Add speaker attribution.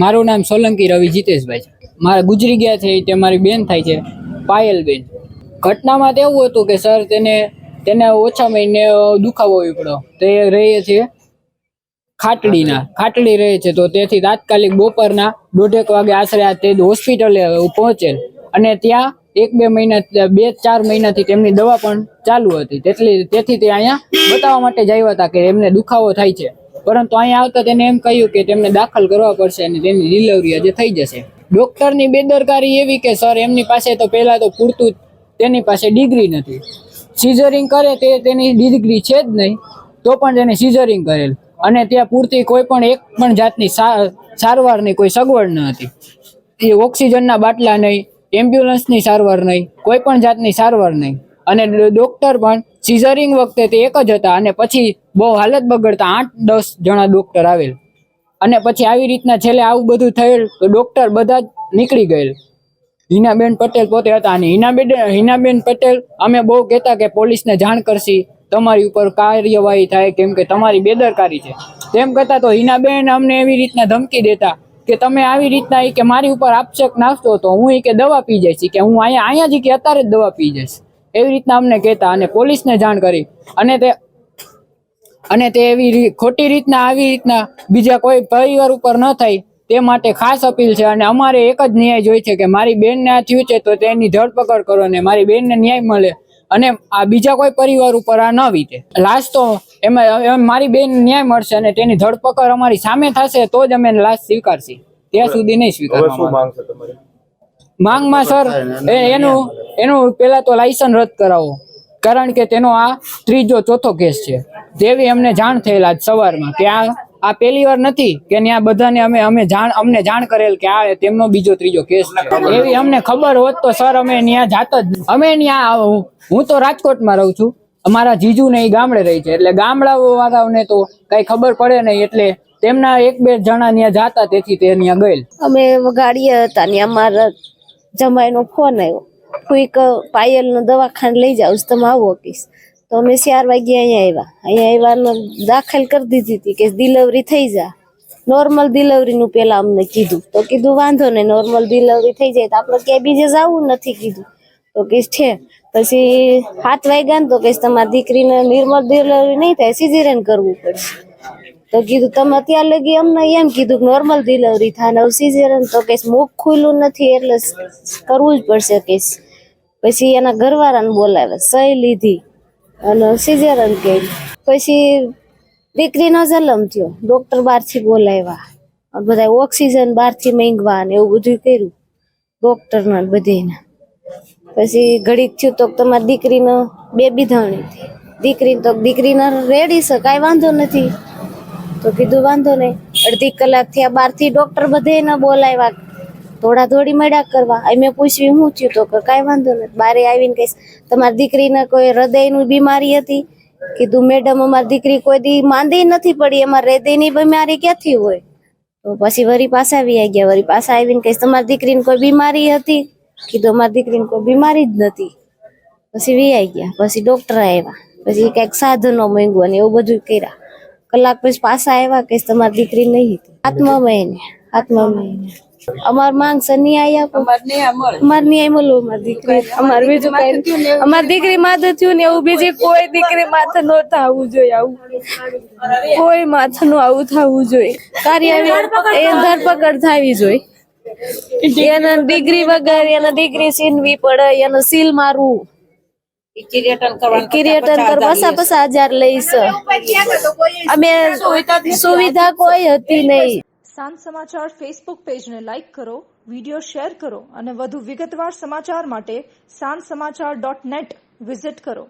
Speaker 1: મારું નામ સોલંકી રવિ જીતેશભાઈ છે. મારા ગુજરી ગયા છે તે મારી બેન થાય છે, પાયલબેન. ઘટનામાં તો એવું હતું કે સર તેને તેને ઓછા મહિને દુખાવો પડ્યો તે રહીએ છીએ ખાટડીના. ખાટડી રહે છે, તો તેથી તાત્કાલિક બપોરના દોઢેક વાગે આશરે તે હોસ્પિટલે પહોંચેલ. અને ત્યાં એક બે મહિના, બે ચાર મહિનાથી તેમની દવા પણ ચાલુ હતી. તેટલી, તેથી તે અહીંયા બતાવવા માટે જ આવ્યા હતા કે એમને દુખાવો થાય છે. પરંતુ અહીંયા આવતા તેને એમ કહ્યું કે તેમને દાખલ કરવા પડશે અને તેની ડિલિવરી આજે થઈ જશે. ડૉક્ટરની બેદરકારી એવી કે સર એમની પાસે તો પહેલાં તો પૂરતું તેની પાસે ડિગ્રી નથી. સિઝરિંગ કરે તે તેની ડિગ્રી છે જ નહીં, તો પણ તેને સિઝરિંગ કરેલ. અને ત્યાં પૂરતી કોઈ પણ એક પણ જાતની સારવારની કોઈ સગવડ ન હતી. એ ઓક્સિજનના બાટલા નહીં, એમ્બ્યુલન્સની સારવાર નહીં, કોઈ પણ જાતની સારવાર નહીં. અને ડૉક્ટર પણ સિઝરિંગ વખતે તે એક જ હતા અને પછી બહુ હાલત બગડતા આઠ દસ જણા ડોક્ટર આવેલ. અને પછી આવી રીતના છેલ્લે આવું બધું થયેલ તો ડૉક્ટર બધા જ નીકળી ગયેલ. હિનાબેન પટેલ પોતે હતા અને હિનાબેન હિનાબેન પટેલ અમે બહુ કહેતા કે પોલીસને જાણ કરશી, તમારી ઉપર કાર્યવાહી થાય કેમ કે તમારી બેદરકારી છે. તેમ કરતા તો હિનાબેન અમને એવી રીતના ધમકી દેતા કે તમે આવી રીતના એ કે મારી ઉપર આપશક નાખતો તો હું એ કે દવા પી જઈશ કે હું અહીંયા અહીંયા જ કે અત્યારે જ દવા પી જઈશ. એવી રીતના અમને કહેતા અને પોલીસને જાણ કરી. અને તે અને તે એવી ખોટી રીતના આવી રીતના બીજા કોઈ પરિવાર ઉપર ન થાય તે માટે ખાસ અપીલ છે. અને અમારે એક જ ન્યાય જોઈ છે કે મારી બેનને આ થયું છે તો તેની ધરપકડ કરો અને મારી બેનને ન્યાય મળે અને આ બીજા કોઈ પરિવાર ઉપર આ ન વીતે. લાશ તો એમાં મારી બેન ન્યાય મળશે અને તેની ધરપકડ અમારી સામે થશે તો જ અમે લાશ સ્વીકારશી. ત્યાં સુધી નહીં
Speaker 2: હવે
Speaker 1: માંગમાં સર એનું એનું પેલા તો લાયસન્સ રદ કરાવો. કારણ કે તેનો આ ત્રીજો ચોથો કેસ છે. તેવી અમને જાણ થયેલ આજ સવારમાં કે આ આ પહેલી વાર નથી કે ત્યાં બધાને અમે અમે જાણ અમને જાણ કરેલ કે આ તેમનો બીજો ત્રીજો કેસ એવી અમને ખબર હોત તો સર અમે ત્યાં જાત જ અમે ત્યાં હું- તો રાજકોટમાં રહું છું. અમારા જીજુ ને એ ગામડે રહી છે. એટલે ગામડાઓ વાળાઓને તો કઈ ખબર પડે નહીં. એટલે તેમના એક બે જણા ત્યાં જાતા તેથી તે ત્યાં ગયેલ.
Speaker 3: અમે ગાડીએ હતા ત્યાં અમારા જમાઈનો ફોન આવ્યો. કોઈક પાયલનો દવાખાને લઈ જાઉં તમે આવો કીશ તો અમે ચાર વાગે અહીંયા આવ્યા. અહીંયા આવ્યા દાખલ કરી દીધી હતી કે ડિલિવરી થઈ જા. નોર્મલ ડિલિવરીનું પેલા અમને કીધું. તો કીધું, વાંધો નહીં નોર્મલ ડિલિવરી થઈ જાય તો આપણે ક્યાંય બીજે જવું નથી કીધું. તો કીશ છે. પછી હાથ વાગ્યા ને તો કહીશ તમારી દીકરીને નિર્મલ ડિલિવરી નહીં થાય સિઝેરિયન કરવું પડશે. તો કીધું, તમે અત્યાર લગી અમને એમ કીધું કે નોર્મલ ડિલિવરી થાય નવ સિઝેરિયન તો કે મુખ ખુલ્લું નથી, એટલે કરવું જ પડશે કે પછી એના ઘરવાળાને બોલાવે, સહી લીધી. અને સિઝેરિયન કે પછી દીકરીનો જન્મ થયો ડોક્ટર બહારથી બોલાવ્યા અને બધા ઓક્સિજન બહારથી માંગવા ને એવું બધું કર્યું ડોક્ટરના બધેને. પછી ઘડીક થયું તો તમારી દીકરીનો બે બીધાણી હતી દીકરી તો, દીકરીને રેડી છે, કાંઈ વાંધો નથી. તો કીધું વાંધો નહીં. અડધી કલાક થયા બહારથી ડોક્ટર બધે ન બોલાવ્યા. થોડા થોડી મળ્યા કરવા. અમે પૂછ્યું હું થયું? તો કાંઈ વાંધો નહીં બારે આવીને કહીશ, તમારી દીકરીને કોઈ હૃદયની બીમારી હતી? કીધું, મેડમ, અમારી દીકરી કોઈ દી માંદી નથી પડી. અમારે હૃદયની બીમારી ક્યાંથી હોય? તો પછી વરી પાછા આવી ગયા. વરી પાસે આવીને કહીશ, તમારી દીકરીને કોઈ બીમારી હતી? કીધું, અમારી દીકરીને કોઈ બીમારી જ નથી. પછી વી ગયા. પછી ડોક્ટર આવ્યા. પછી કંઈક સાધનો માંગ્યા ને એવું બધું કર્યા. કલાક પછી પાછા આવ્યા કે તમારી દીકરી નહીં આત્મા મહિને આત્મા મહિને અમાર માંગ શનિ અમાર ન્યાય મળો. અમારી દીકરી. અમાર બીજું કઈ અમારી દીકરી માથે થયું ને એવું બીજી કોઈ દીકરી માથે ન થવું જોઈએ આવું. કોઈ માથે નું આવું થવું જોઈએ. કાર્ય એ ધરપકડ થવી જોઈએ. એના દીકરી વગર એના દીકરી સીનવી પડે એને સીલ મારવું. કિરીટન કર પસા પસા હજાર લઈશ. અમે સુવિધા કોઈ હતી નહીં.
Speaker 4: સાંજ સમાચાર ફેસબુક પેજને લાઇક કરો વીડિયો શેર કરો અને વધુ વિગતવાર સમાચાર માટે સાંજ સમાચાર ડોટ નેટ વિઝિટ કરો.